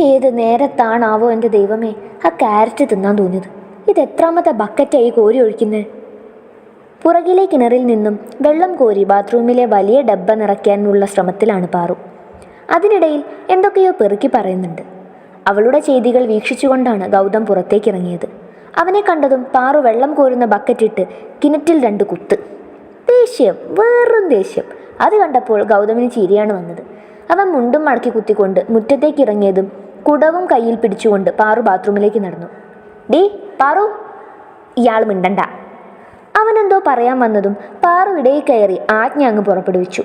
ഏത് നേരത്താണാവോ എന്റെ ദൈവമേ ആ ക്യാരറ്റ് തിന്നാൻ തോന്നിയത്. ഇത് എത്രാമത്തെ ബക്കറ്റായി കോരി ഒഴിക്കുന്നത് പുറകിലെ കിണറിൽ നിന്നും വെള്ളം കോരി ബാത്റൂമിലെ വലിയ ഡബ്ബ നിറയ്ക്കാനുള്ള ശ്രമത്തിലാണ് പാറു. അതിനിടയിൽ എന്തൊക്കെയോ പെറുക്കി പറയുന്നുണ്ട്. അവളുടെ ചെയ്തികൾ വീക്ഷിച്ചുകൊണ്ടാണ് ഗൗതം പുറത്തേക്കിറങ്ങിയത്. അവനെ കണ്ടതും പാറു വെള്ളം കോരുന്ന ബക്കറ്റിട്ട് കിണറ്റിൽ രണ്ട് കുത്ത്. ദേഷ്യം വെറും ദേഷ്യം. അത് കണ്ടപ്പോൾ ഗൗതമിന് ചിരിയാണ് വന്നത്. അവൻ മുണ്ടും മടക്കി കുത്തിക്കൊണ്ട് മുറ്റത്തേക്ക് ഇറങ്ങിയതും കുടവും കയ്യിൽ പിടിച്ചുകൊണ്ട് പാറു ബാത്റൂമിലേക്ക് നടന്നു. ഡീ പാറു ഇയാൾ മിണ്ടണ്ട. അവനെന്തോ പറയാൻ വന്നതും പാറു ഇടയിൽ കയറി ആജ്ഞ അങ്ങ് പുറപ്പെടുവിച്ചു.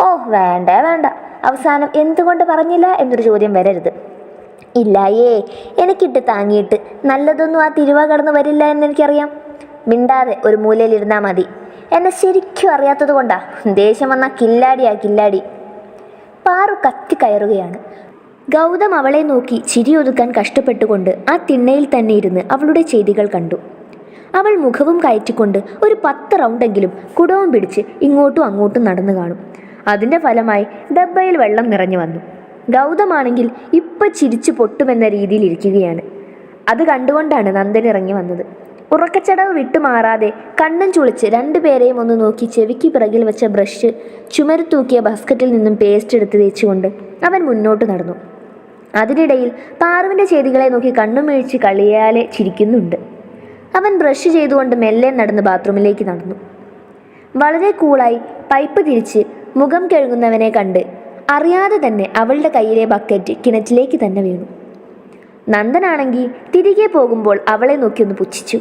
ഓ വേണ്ട വേണ്ട. അവസാനം എന്തുകൊണ്ട് പറഞ്ഞില്ല എന്നൊരു ചോദ്യം വരരുത്. ഇല്ലായേ എനിക്കിട്ട് താങ്ങിയിട്ട് നല്ലതൊന്നും ആ തിരുവ കടന്നു വരില്ല എന്നെനിക്കറിയാം. മിണ്ടാതെ ഒരു മൂലയിലിരുന്നാൽ മതി. എന്നെ ശരിക്കും അറിയാത്തത് കൊണ്ടാ. ദേഷ്യം വന്നാൽ കില്ലാടിയാ കില്ലാടി. പാറു കത്തി കയറുകയാണ്. ഗൗതം അവളെ നോക്കി ചിരിയൊതുക്കാൻ കഷ്ടപ്പെട്ടുകൊണ്ട് ആ തിണ്ണയിൽ തന്നെ ഇരുന്ന് അവളുടെ ചെയ്തികൾ കണ്ടു. അവൾ മുഖവും കയറ്റിക്കൊണ്ട് ഒരു പത്ത് റൗണ്ടെങ്കിലും കുടവും പിടിച്ച് ഇങ്ങോട്ടും അങ്ങോട്ടും നടന്നു കാണും. അതിന്റെ ഫലമായി ഡബ്ബയിൽ വെള്ളം നിറഞ്ഞു വന്നു. ഗൗതമാണെങ്കിൽ ഇപ്പം ചിരിച്ചു പൊട്ടുമെന്ന രീതിയിൽ ഇരിക്കുകയാണ്. അത് കണ്ടുകൊണ്ടാണ് നന്ദൻ ഇറങ്ങി വന്നത്. ഉറക്കച്ചടവ് വിട്ടുമാറാതെ കണ്ണും ചുളിച്ച് രണ്ടുപേരെയും ഒന്ന് നോക്കി ചെവിക്ക് പിറകിൽ വെച്ച ബ്രഷ് ചുമരുത്തൂക്കിയ ബാസ്ക്കറ്റിൽ നിന്നും പേസ്റ്റ് എടുത്ത് തേച്ചുകൊണ്ട് അവൻ മുന്നോട്ട് നടന്നു. അതിനിടയിൽ പാറുവിന്റെ ചെയ്തികളെ നോക്കി കണ്ണും വീഴ്ച കളിയാലെ ചിരിക്കുന്നുണ്ട്. അവൻ ബ്രഷ് ചെയ്തുകൊണ്ട് മെല്ലെ നടന്ന് ബാത്റൂമിലേക്ക് നടന്നു. വളരെ കൂളായി പൈപ്പ് തിരിച്ച് മുഖം കഴുകുന്നവനെ കണ്ട് അറിയാതെ തന്നെ അവളുടെ കയ്യിലെ ബക്കറ്റ് കിണറ്റിലേക്ക് തന്നെ വീണു. നന്ദനാണെങ്കിൽ തിരികെ പോകുമ്പോൾ അവളെ നോക്കി ഒന്ന് പുച്ഛിച്ചു.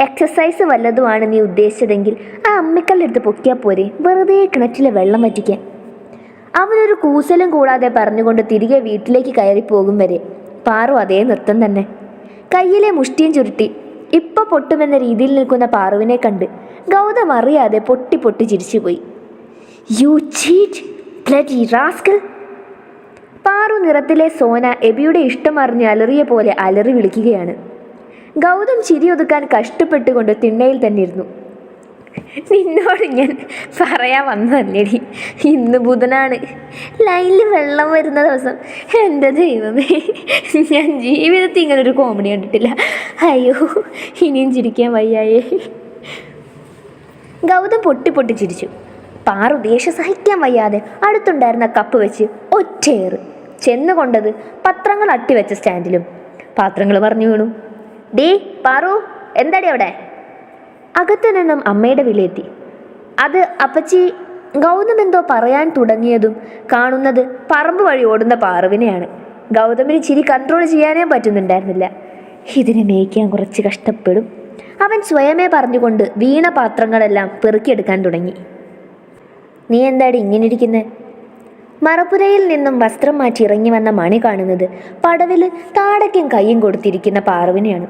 എക്സസൈസ് വല്ലതുമാണ് നീ ഉദ്ദേശിച്ചതെങ്കിൽ ആ അമ്മിക്കല്ലെടുത്ത് പൊക്കിയാൽ പോരെ. വെറുതെ കിണറ്റിലെ വെള്ളം വറ്റിക്കാൻ. അവനൊരു കൂസലും കൂടാതെ പറഞ്ഞുകൊണ്ട് തിരികെ വീട്ടിലേക്ക് കയറി പോകും വരെ. പാറു അതേ നൃത്തം തന്നെ. കയ്യിലെ മുഷ്ടിയും ചുരുട്ടി. ഇപ്പൊ പൊട്ടുമെന്ന രീതിയിൽ നിൽക്കുന്ന പാറുവിനെ കണ്ട് ഗൗതം അറിയാതെ പൊട്ടി പൊട്ടി ചിരിച്ചുപോയി. യു ചീറ്റ് പാറു നിറത്തിലെ സോന എബിയുടെ ഇഷ്ടം അറിഞ്ഞ് അലറിയ പോലെ അലറി വിളിക്കുകയാണ്. ഗൗതം ചിരി ഒതുക്കാൻ കഷ്ടപ്പെട്ടുകൊണ്ട് തിണ്ണയിൽ തന്നെ ഇരുന്നു നിന്നോട് ഞാൻ പറയാൻ വന്നതല്ലേടി ഇന്ന് ബുധനാണ്. ലൈനിൽ വെള്ളം വരുന്ന ദിവസം. എന്റെ ദൈവമേ ഞാൻ ജീവിതത്തിൽ ഇങ്ങനെ ഒരു കോമഡി കണ്ടിട്ടില്ല. അയ്യോ ഇനിയും ചിരിക്കാൻ വയ്യായേ. ഗൗതം പൊട്ടി പൊട്ടി ചിരിച്ചു. പാറു ദേഷ്യം സഹിക്കാൻ വയ്യാതെ അടുത്തുണ്ടായിരുന്ന കപ്പ് വെച്ച് ഒറ്റയേറ് ചെന്ന് കൊണ്ടത് പത്രങ്ങൾ അട്ടിവെച്ച സ്റ്റാൻഡിലും പാത്രങ്ങൾ പറഞ്ഞു വീണു. ഡേ പാറു എന്താടി അവിടെ? അകത്തു നിന്നും അമ്മയുടെ വിളിയെത്തി അത് അപ്പച്ചി ഗൗതം എന്തോ പറയാൻ തുടങ്ങിയതും കാണുന്നത് പറമ്പ് വഴി ഓടുന്ന പാറുവിനെയാണ്. ഗൗതമിന് ചിരി കൺട്രോൾ ചെയ്യാനേ പറ്റുന്നുണ്ടായിരുന്നില്ല. ഇതിനെ മേയ്ക്കാൻ കുറച്ച് കഷ്ടപ്പെടും. അവൻ സ്വയമേ പറഞ്ഞുകൊണ്ട് വീണ പാത്രങ്ങളെല്ലാം പെറുക്കിയെടുക്കാൻ തുടങ്ങി. നീ എന്താടി ഇങ്ങനെ ഇരിക്കുന്നത് മറപ്പുരയിൽ നിന്നും വസ്ത്രം മാറ്റി ഇറങ്ങി വന്ന മണി കാണുന്നത് പടവിൽ താടയ്ക്കും കൈയും കൊടുത്തിരിക്കുന്ന പാറുവിനെയാണ്.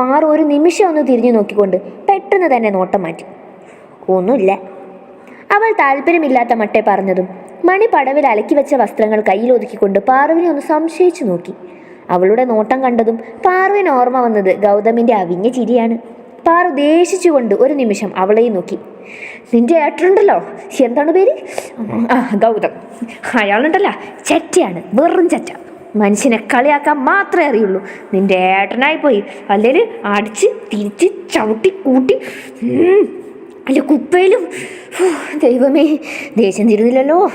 പാറു ഒരു നിമിഷം ഒന്ന് തിരിഞ്ഞു നോക്കിക്കൊണ്ട് പെട്ടെന്ന് തന്നെ നോട്ടം മാറ്റി. ഒന്നുമില്ല. അവൾ താല്പര്യമില്ലാത്ത മട്ടെ പറഞ്ഞതും മണി പടവിൽ അലക്കി വെച്ച വസ്ത്രങ്ങൾ കയ്യിൽ ഒതുക്കിക്കൊണ്ട് പാറുവിനെ ഒന്ന് സംശയിച്ചു നോക്കി. അവളുടെ നോട്ടം കണ്ടതും പാറുവിന് ഓർമ്മ വന്നത് ഗൗതമിന്റെ അവിഞ്ഞ ചിരിയാണ്. പാറു ദേഷിച്ചുകൊണ്ട് ഒരു നിമിഷം അവളെയും നോക്കി. നിന്റെ ഏട്ടനുണ്ടല്ലോ? എന്താണ് പേര്? ആ ഗൗതം. അയാളുണ്ടല്ലോ. ചറ്റയാണ്. വെറും ചെറ്റ. മനുഷ്യനെ കളിയാക്കാൻ മാത്രമേ അറിയുള്ളൂ. നിന്റെ ഏട്ടനായി പോയി അല്ലെങ്കിൽ അടിച്ച് തിരിച്ച് ചവിട്ടി കൂട്ടി. അല്ല കുപ്പയിലും ദൈവമേ ദേഷ്യം തിരുന്നില്ലല്ലോ.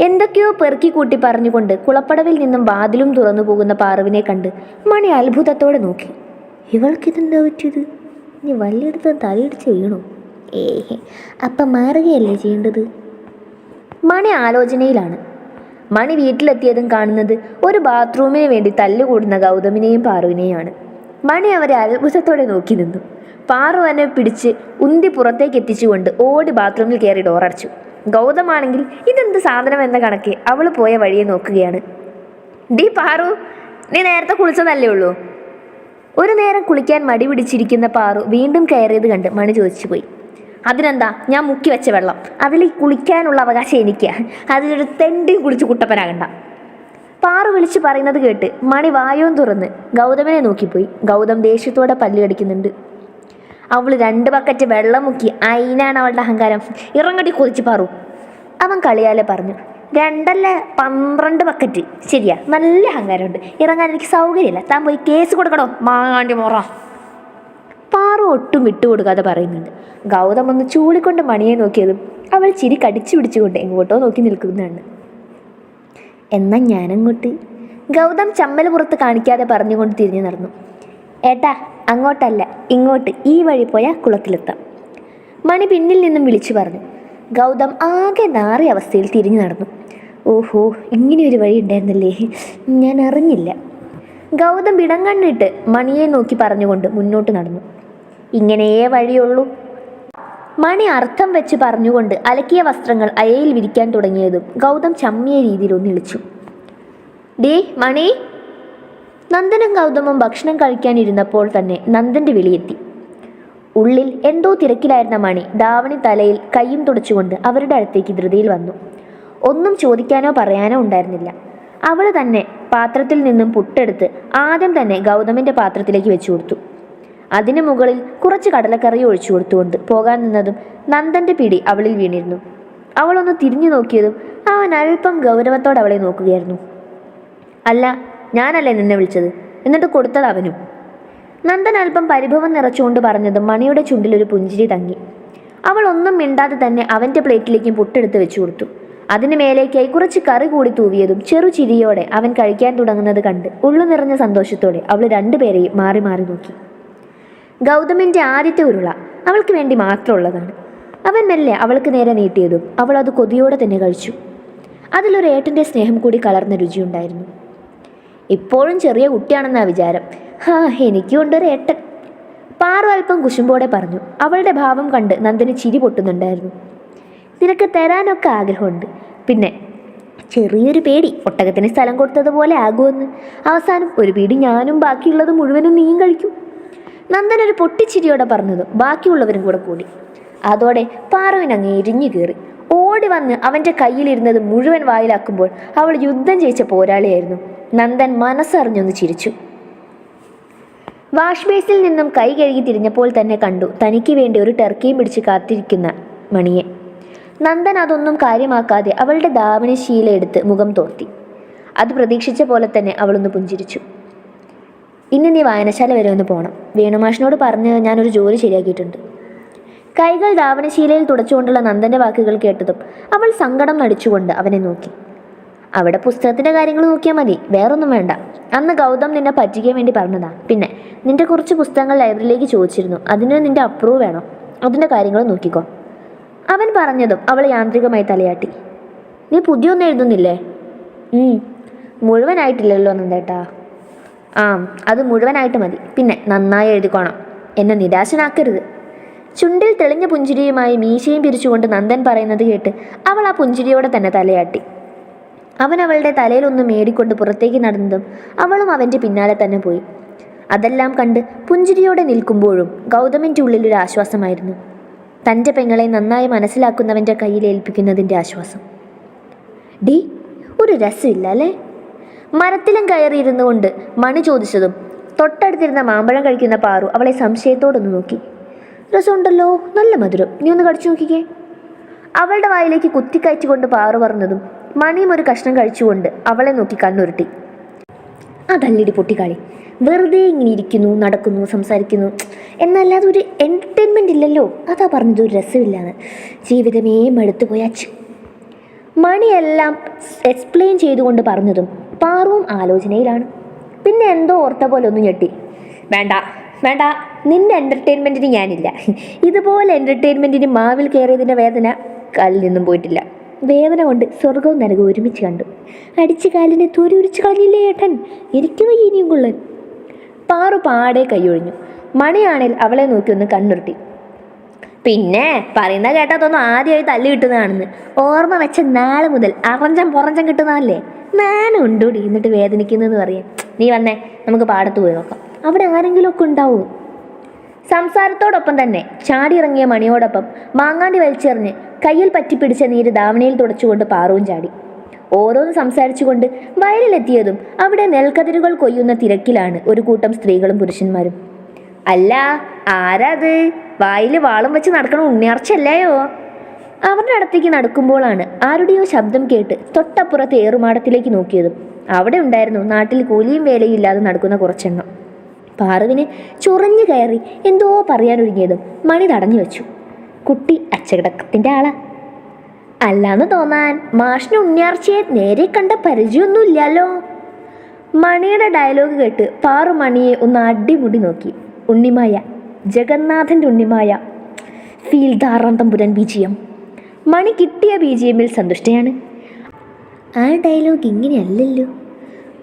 എന്തൊക്കെയോ പെറുക്കി കൂട്ടി പറഞ്ഞുകൊണ്ട് കുളപ്പടവിൽ നിന്നും വാതിലും തുറന്നു പോകുന്ന പാറുവിനെ കണ്ട് മണി അത്ഭുതത്തോടെ നോക്കി. ഇവൾക്കിതെന്താ പറ്റിയത്? ഇനി വല്ലയിടത്ത് തലയിടിച്ച് വീണോ? ഏഹ് അപ്പം മാറുകയല്ലേ ചെയ്യേണ്ടത്? മണി ആലോചനയിലാണ്. മണി വീട്ടിലെത്തിയതും കാണുന്നത് ഒരു ബാത്റൂമിന് വേണ്ടി തല്ലുകൂടുന്ന ഗൗതമിനെയും പാറുവിനെയുമാണ്. മണി അവരെ അത്ഭുതത്തോടെ നോക്കി നിന്നു. പാറു എന്നെ പിടിച്ച് ഉന്തി പുറത്തേക്ക് എത്തിച്ചുകൊണ്ട് ഓടി ബാത്റൂമിൽ കയറി ഡോറടച്ചു ഗൗതമാണെങ്കിൽ ഇതെന്ത് സാധനം എന്ന കണക്ക് അവൾ പോയ വഴിയെ നോക്കുകയാണ്. ഡി പാറു നീ നേരത്തെ കുളിച്ചതല്ലേ ഉള്ളൂ? ഒരു നേരം കുളിക്കാൻ മടി പിടിച്ചിരിക്കുന്ന പാറു വീണ്ടും കയറിയത് കണ്ട് മണി ചോദിച്ചു പോയി അതിനെന്താ? ഞാൻ മുക്കി വെച്ച വെള്ളം. അതിൽ കുളിക്കാനുള്ള അവകാശം എനിക്ക്. അതിലൊരു തെണ്ടിയും കുളിച്ച് കുട്ടപ്പനാകണ്ട. പാറു വിളിച്ച് പറയുന്നത് കേട്ട് മണി വായവും തുറന്ന് ഗൗതമനെ നോക്കിപ്പോയി. ഗൗതം ദേഷ്യത്തോടെ പല്ല് കടിക്കുന്നുണ്ട് അവൾ രണ്ട് ബക്കറ്റ് വെള്ളം മുക്കി അയിനാണ് അവളുടെ അഹങ്കാരം. ഇറങ്ങടി കൊതിച്ച് പാറു. അവൻ കളിയാലെ പറഞ്ഞു. രണ്ടല്ല പന്ത്രണ്ട് ബക്കറ്റ്. ശരിയാ നല്ല അഹങ്കാരമുണ്ട്. ഇറങ്ങാൻ എനിക്ക് സൗകര്യമില്ല. താൻ പോയി കേസ് കൊടുക്കണോ? മാണ്ടി മോറ. പാറു ഒട്ടും വിട്ടുകൊടുക്കാതെ പറയുന്നുണ്ട്. ഗൗതം ഒന്ന് ചൂളിക്കൊണ്ട് മണിയെ നോക്കിയതും അവൾ ചിരി കടിച്ചു പിടിച്ചുകൊണ്ട് എങ്ങോട്ടോ നോക്കി നിൽക്കുന്നതാണ്. എന്നാൽ ഞാനങ്ങോട്ട്? ഗൗതം ചമ്മൽ പുറത്ത് കാണിക്കാതെ പറഞ്ഞുകൊണ്ട് തിരിഞ്ഞു നടന്നു. ഏട്ടാ അങ്ങോട്ടല്ല ഇങ്ങോട്ട്. ഈ വഴി പോയാൽ കുളത്തിലെത്താം. മണി പിന്നിൽ നിന്നും വിളിച്ചു പറഞ്ഞു. ഗൗതം ആകെ നാറിയ അവസ്ഥയിൽ തിരിഞ്ഞു നടന്നു. ഓഹോ ഇങ്ങനെ ഒരു വഴി ഉണ്ടായിരുന്നല്ലേ? ഞാൻ അറിഞ്ഞില്ല. ഗൗതം ഇടങ്ങണ്ണിട്ട് മണിയെ നോക്കി പറഞ്ഞുകൊണ്ട് മുന്നോട്ട് നടന്നു. ഇങ്ങനെയേ വഴിയുള്ളൂ. മണി അർത്ഥം വെച്ച് പറഞ്ഞുകൊണ്ട് അലക്കിയ വസ്ത്രങ്ങൾ അയയിൽ വിരിക്കാൻ തുടങ്ങിയതും ഗൗതം ചമ്മിയ രീതിയിൽ ഒന്നിളിച്ചു ഡേ മണി. നന്ദനും ഗൗതമും ഭക്ഷണം കഴിക്കാനിരുന്നപ്പോൾ തന്നെ നന്ദന്റെ വിളിയെത്തി ഉള്ളിൽ എന്തോ തിരക്കിലായിരുന്ന മണി ദാവണി തലയിൽ കൈയും തുടച്ചുകൊണ്ട് അവരുടെ അടുത്തേക്ക് ധൃതിയിൽ വന്നു. ഒന്നും ചോദിക്കാനോ പറയാനോ ഉണ്ടായിരുന്നില്ല. അവൾ തന്നെ പാത്രത്തിൽ നിന്നും പുട്ടെടുത്ത് ആദ്യം തന്നെ ഗൗതമിന്റെ പാത്രത്തിലേക്ക് വെച്ചു കൊടുത്തു. അതിനു മുകളിൽ കുറച്ച് കടലക്കറി ഒഴിച്ചു കൊടുത്തുകൊണ്ട് പോകാൻ നിന്നതും നന്ദന്റെ പിടി അവളിൽ വീണിരുന്നു. അവളൊന്ന് തിരിഞ്ഞു നോക്കിയതും അവൻ അല്പം ഗൗരവത്തോടെ അവളെ നോക്കുകയായിരുന്നു. അല്ല ഞാനല്ലേ നിന്നെ വിളിച്ചത്? എന്നിട്ട് കൊടുത്തത് അവനും. നന്ദൻ അല്പം പരിഭവം നിറച്ചുകൊണ്ട് പറഞ്ഞതും മണിയുടെ ചുണ്ടിലൊരു പുഞ്ചിരി തങ്ങി. അവൾ ഒന്നും മിണ്ടാതെ തന്നെ അവന്റെ പ്ലേറ്റിലേക്കും പുട്ടെടുത്ത് വെച്ചു കൊടുത്തു. അതിന് മേലേക്കായി കുറച്ച് കറി കൂടി തൂവിയതും ചെറു ചിരിയോടെ അവൻ കഴിക്കാൻ തുടങ്ങുന്നത് കണ്ട് ഉള്ളു നിറഞ്ഞ സന്തോഷത്തോടെ അവൾ രണ്ടുപേരെയും മാറി മാറി നോക്കി. ഗൗതമിന്റെ ആദ്യത്തെ ഉരുള അവൾക്ക് വേണ്ടി മാത്രമുള്ളതാണ്. അവൻ മെല്ലെ അവൾക്ക് നേരെ നീട്ടിയതും അവൾ അത് കൊതിയോടെ തന്നെ കഴിച്ചു. അതിലൊരു ഏട്ടന്റെ സ്നേഹം കൂടി കലർന്ന രുചിയുണ്ടായിരുന്നു. ഇപ്പോഴും ചെറിയ കുട്ടിയാണെന്നാ വിചാരം. ഹാ എനിക്കും ഉണ്ടൊരു ഏട്ടൻ. പാറു അല്പം കുശുമ്പോടെ പറഞ്ഞു. അവളുടെ ഭാവം കണ്ട് നന്ദന് ചിരി പൊട്ടുന്നുണ്ടായിരുന്നു. നിനക്ക് തരാനൊക്കെ ആഗ്രഹമുണ്ട്. പിന്നെ ചെറിയൊരു പേടി. ഒട്ടകത്തിന് സ്ഥലം കൊടുത്തതുപോലെ ആകുമെന്ന്. അവസാനം ഒരു പേടി ഞാനും ബാക്കിയുള്ളത് മുഴുവനും നീയും കഴിക്കും. നന്ദൻ ഒരു പൊട്ടിച്ചിരിയോടെ പറഞ്ഞതും ബാക്കിയുള്ളവരും കൂടെ കൂടി. അതോടെ പാറുവിനങ്ങ് എരിഞ്ഞു കയറി. ഓടി വന്ന് അവന്റെ കയ്യിലിരുന്നത് മുഴുവൻ വായിലാക്കുമ്പോൾ അവൾ യുദ്ധം ജയിച്ച പോരാളിയായിരുന്നു. നന്ദൻ മനസ്സറിഞ്ഞൊന്ന് ചിരിച്ചു. വാഷ് ബേസിൽ നിന്നും കൈ കഴുകി തിരിഞ്ഞപ്പോൾ തന്നെ കണ്ടു തനിക്ക് വേണ്ടി ഒരു ടെർക്കിയും പിടിച്ച് കാത്തിരിക്കുന്ന മണിയെ. നന്ദൻ അതൊന്നും കാര്യമാക്കാതെ അവളുടെ ദാവണി ശീല എടുത്ത് മുഖം തോർത്തി. അത് പ്രതീക്ഷിച്ച പോലെ തന്നെ അവളൊന്ന് പുഞ്ചിരിച്ചു. ഇന്ന് നീ വായനശാല വരെ ഒന്ന് പോകണം വേണുമാഷിനോട് പറഞ്ഞ് ഞാനൊരു ജോലി ശരിയാക്കിയിട്ടുണ്ട്. കൈകൾ ദാവനശീലയിൽ തുടച്ചുകൊണ്ടുള്ള നന്ദന്റെ വാക്കുകൾ കേട്ടതും അവൾ സങ്കടം നടിച്ചുകൊണ്ട് അവനെ നോക്കി. അവിടെ പുസ്തകത്തിന്റെ കാര്യങ്ങൾ നോക്കിയാൽ മതി വേറൊന്നും വേണ്ട. അന്ന് ഗൗതം നിന്നെ പറ്റിക്കാൻ വേണ്ടി പറഞ്ഞതാ. പിന്നെ നിന്റെ കുറച്ച് പുസ്തകങ്ങൾ ലൈബ്രറിയിലേക്ക് ചോദിച്ചിരുന്നു. അതിന് നിന്റെ അപ്രൂവ് വേണം. അതിന്റെ കാര്യങ്ങൾ നോക്കിക്കോ. അവൻ പറഞ്ഞതും അവൾ യാന്ത്രികമായി തലയാട്ടി. നീ പുതിയൊന്നും എഴുതുന്നില്ലേ? മുഴുവനായിട്ടില്ലല്ലോ നന്ദേട്ടാ. ആ അത് മുഴുവനായിട്ട് മതി. പിന്നെ നന്നായി എഴുതിക്കോണം. എന്നെ നിരാശനാക്കരുത്. ചുണ്ടിൽ തെളിഞ്ഞ പുഞ്ചിരിയുമായി മീശയും പിരിച്ചുകൊണ്ട് നന്ദൻ പറയുന്നത് കേട്ട് അവൾ ആ പുഞ്ചിരിയോടെ തന്നെ തലയാട്ടി. അവൻ അവളുടെ തലയിലൊന്ന് മേടിക്കൊണ്ട് പുറത്തേക്ക് നടന്നതും അവളും അവന്റെ പിന്നാലെ തന്നെ പോയി. അതെല്ലാം കണ്ട് പുഞ്ചിരിയോടെ നിൽക്കുമ്പോഴും ഗൗതമിന്റെ ഉള്ളിലൊരു ആശ്വാസമായിരുന്നു. തന്റെ പെങ്ങളെ നന്നായി മനസ്സിലാക്കുന്നവന്റെ കയ്യിൽ ഏൽപ്പിക്കുന്നതിന്റെ ആശ്വാസം. ഡി ഒരു രസമില്ല അല്ലേ? മരത്തിലും കയറിയിരുന്നു കൊണ്ട് മണി ചോദിച്ചതും തൊട്ടടുത്തിരുന്ന മാമ്പഴം കഴിക്കുന്ന പാറു അവളെ സംശയത്തോടൊന്ന് നോക്കി. രസമുണ്ടല്ലോ നല്ല മധുരം. നീ ഒന്ന് കടിച്ചു നോക്കിക്കേ. അവളുടെ വായിലേക്ക് കുത്തിക്കയച്ചുകൊണ്ട് പാറു പറഞ്ഞതും മണിയും ഒരു കഷ്ണം കഴിച്ചുകൊണ്ട് അവളെ നോക്കി കണ്ണുരുട്ടി. അതല്ലടി പൊട്ടിക്കാളി. വെറുതെ ഇങ്ങനെ ഇരിക്കുന്നു നടക്കുന്നു സംസാരിക്കുന്നു. എന്നല്ലാതെ ഒരു എന്റർടൈൻമെന്റ് ഇല്ലല്ലോ. അതാ പറഞ്ഞത് ഒരു രസമില്ലാന്ന്. ജീവിതമേ മടുത്തു പോയാച്ചു മണിയെല്ലാം എക്സ്പ്ലെയിൻ ചെയ്തുകൊണ്ട് പറഞ്ഞതും പാറുവും ആലോചനയിലാണ്. പിന്നെ എന്തോ ഓർത്ത പോലെ ഒന്ന് ഞെട്ടി. വേണ്ട വേണ്ട നിന്റെ എന്റർടൈൻമെന്റിന് ഞാനില്ല. ഇതുപോലെ എന്റർടൈൻമെന്റിന് മാവിൽ കയറിയതിന്റെ വേദന കാലിൽ നിന്നും പോയിട്ടില്ല. വേദന കൊണ്ട് സ്വർഗവും നരകവും ഒരുമിച്ച് കണ്ടു. അടിച്ചു കാലിനെ തൊരുരിച്ച് കളഞ്ഞില്ലേ ഏട്ടൻ? എനിക്ക് വയ്യ ഇനിയും കൊള്ളൻ. പാറു പാടെ കൈയൊഴിഞ്ഞു. മണിയാണേൽ അവളെ നോക്കി ഒന്ന് കണ്ണുരുട്ടി. പിന്നെ പറയുന്ന കേട്ടതൊന്നും ആദ്യമായി തല്ലി കിട്ടുന്നതാണെന്ന് ഓർമ്മ വെച്ച നാളെ മുതൽ അറഞ്ചം പുറഞ്ചം കിട്ടുന്നതല്ലേ? നാണം ഉണ്ടോടി എന്നിട്ട് വേദനിക്കുന്നതെന്ന് പറയാം. നീ വന്നേ നമുക്ക് പാടത്ത് പോയി നോക്കാം. അവിടെ ആരെങ്കിലും ഒക്കെ ഉണ്ടാവും? സംസാരത്തോടൊപ്പം തന്നെ ചാടിയിറങ്ങിയ മണിയോടൊപ്പം മാങ്ങാണ്ടി വലിച്ചെറിഞ്ഞ് കയ്യിൽ പറ്റിപ്പിടിച്ച നീര് ധാവണയിൽ തുടച്ചുകൊണ്ട് പാറവും ചാടി. ഓരോന്ന് സംസാരിച്ചുകൊണ്ട് വയലിലെത്തിയതും അവിടെ നെൽക്കതിരുകൾ കൊയ്യുന്ന തിരക്കിലാണ് ഒരു കൂട്ടം സ്ത്രീകളും പുരുഷന്മാരും. അല്ല ആരാത്? വായിൽ വാളും വെച്ച് നടക്കണ ഉണ്ണിയാർച്ചല്ലയോ അവരുടെ അടുത്തേക്ക് നടക്കുമ്പോഴാണ് ആരുടെയോ ശബ്ദം കേട്ട് തൊട്ടപ്പുറത്തെ ഏറുമാടത്തിലേക്ക് നോക്കിയതും. അവിടെ ഉണ്ടായിരുന്നു നാട്ടിൽ കൂലിയും വേലയും ഇല്ലാതെ നടക്കുന്ന കുറച്ചെണ്ണം. പാറുവിന് ചൊറിഞ്ഞു കയറി എന്തോ പറയാനൊരുങ്ങിയതും മണി തടഞ്ഞു വെച്ചു. കുട്ടി അച്ചടക്കത്തിന്റെ ആളാ. അല്ലാന്ന് തോന്നാൻ മാഷിന് ഉണ്ണിയാർച്ചയെ നേരെ കണ്ട പരിചയമൊന്നുമില്ലല്ലോ മണിയുടെ ഡയലോഗ് കേട്ട് പാറു മണിയെ ഒന്ന് അടിമുടി നോക്കി. ഉണ്ണിമായ ജഗന്നാഥന്റെ ഉണ്ണിമായ ഫീൽ തമ്പുരൻ ബി ജി എം. മണി കിട്ടിയ ബി ജി എമ്മിൽ സന്തുഷ്ടയാണ്. ആ ഡയലോഗ് ഇങ്ങനെയല്ലല്ലോ.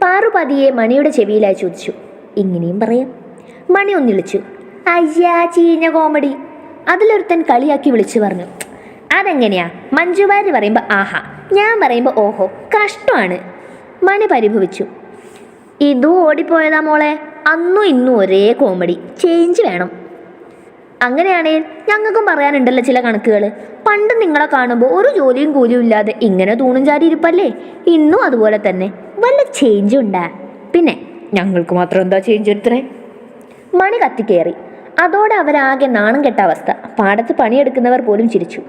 പാറു പതിയെ മണിയുടെ ചെവിയിലായി ചോദിച്ചു. ഇങ്ങനെയും പറയാം. മണി ഒന്നിളിച്ചു. അയ്യാ ചീഞ്ഞ കോമഡി. അതിലൊരുത്തൻ കളിയാക്കി വിളിച്ചു പറഞ്ഞു. അതെങ്ങനെയാ? മഞ്ജുവാരി പറയുമ്പോൾ ആഹാ ഞാൻ പറയുമ്പോൾ ഓഹോ കഷ്ടമാണ്. മണി പരിഭവിച്ചു. ഇതും ഓടിപ്പോയതാ മോളെ. അന്നും ഇന്നും ഒരേ കോമഡി. ചേഞ്ച് വേണം. അങ്ങനെയാണെങ്കിൽ ഞങ്ങൾക്കും പറയാനുണ്ടല്ലോ ചില കണക്കുകൾ പണ്ട് നിങ്ങളെ കാണുമ്പോൾ ഒരു ജോലിയും കൂലിയും ഇല്ലാതെ ഇങ്ങനെ തൂണും ചാരി ഇരിപ്പല്ലേ? ഇന്നും അതുപോലെ തന്നെ. വല്ല ചേഞ്ചും ഉണ്ടാ? പിന്നെ ഞങ്ങൾക്ക് മാത്രം എന്താ ചേഞ്ച് എടുത്തേ മണി കത്തിക്കേറി. അതോടെ അവരാകെ നാണം കെട്ട അവസ്ഥ. പാടത്ത് പണിയെടുക്കുന്നവർ പോലും ചിരിച്ചു.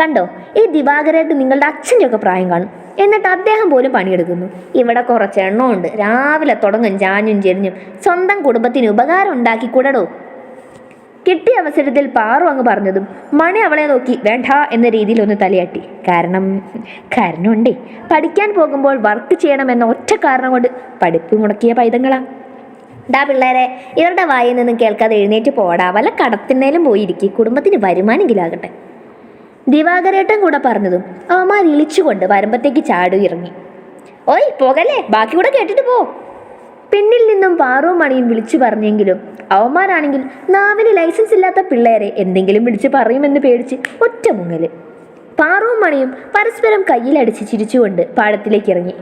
കണ്ടോ? ഈ ദിവാകരായിട്ട് നിങ്ങളുടെ അച്ഛന്റെ ഒക്കെ പ്രായം കാണും. എന്നിട്ട് അദ്ദേഹം പോലും പണിയെടുക്കുന്നു. ഇവിടെ കുറച്ച് എണ്ണമുണ്ട്. രാവിലെ തുടങ്ങും ചാഞ്ഞും ചെരിഞ്ഞും. സ്വന്തം കുടുംബത്തിന് ഉപകാരം ഉണ്ടാക്കി കൂടടോ കിട്ടിയ അവസരത്തിൽ പാറു അങ്ങ് പറഞ്ഞതും മണി അവളെ നോക്കി വേണ്ട എന്ന രീതിയിൽ ഒന്ന് തലയാട്ടി. കാരണം കാരണമുണ്ടേ പഠിക്കാൻ പോകുമ്പോൾ വർക്ക് ചെയ്യണമെന്ന ഒറ്റ കാരണം കൊണ്ട് പഠിപ്പ് മുടക്കിയ പൈതങ്ങളാ. ഡാ പിള്ളേരെ ഇവരുടെ വായിൽ നിന്നും കേൾക്കാതെ എഴുന്നേറ്റ് പോടാ. വല്ല കടത്തിനേലും പോയിരിക്കും കുടുംബത്തിന് വരുമാനെങ്കിലാകട്ടെ ദിവാകരേട്ടൻ കൂടെ പറഞ്ഞതും അവന്മാർ ഇളിച്ചുകൊണ്ട് വരുമ്പത്തേക്ക് ചാടു ഇറങ്ങി ഓയ് പോകല്ലേ? ബാക്കി കൂടെ കേട്ടിട്ട് പോ. പിന്നിൽ നിന്നും വാറോ മണിയും വിളിച്ചു പറഞ്ഞെങ്കിലും അവന്മാരാണെങ്കിൽ നാവിന് ലൈസൻസ് ഇല്ലാത്ത പിള്ളേരെ എന്തെങ്കിലും വിളിച്ചു പറയുമെന്ന് പേടിച്ച് ഒറ്റ മുങ്ങൽ. പാറുവും മണിയും പരസ്പരം കയ്യിലടിച്ച് ചിരിച്ചുകൊണ്ട് പാടത്തിലേക്ക് ഇറങ്ങി.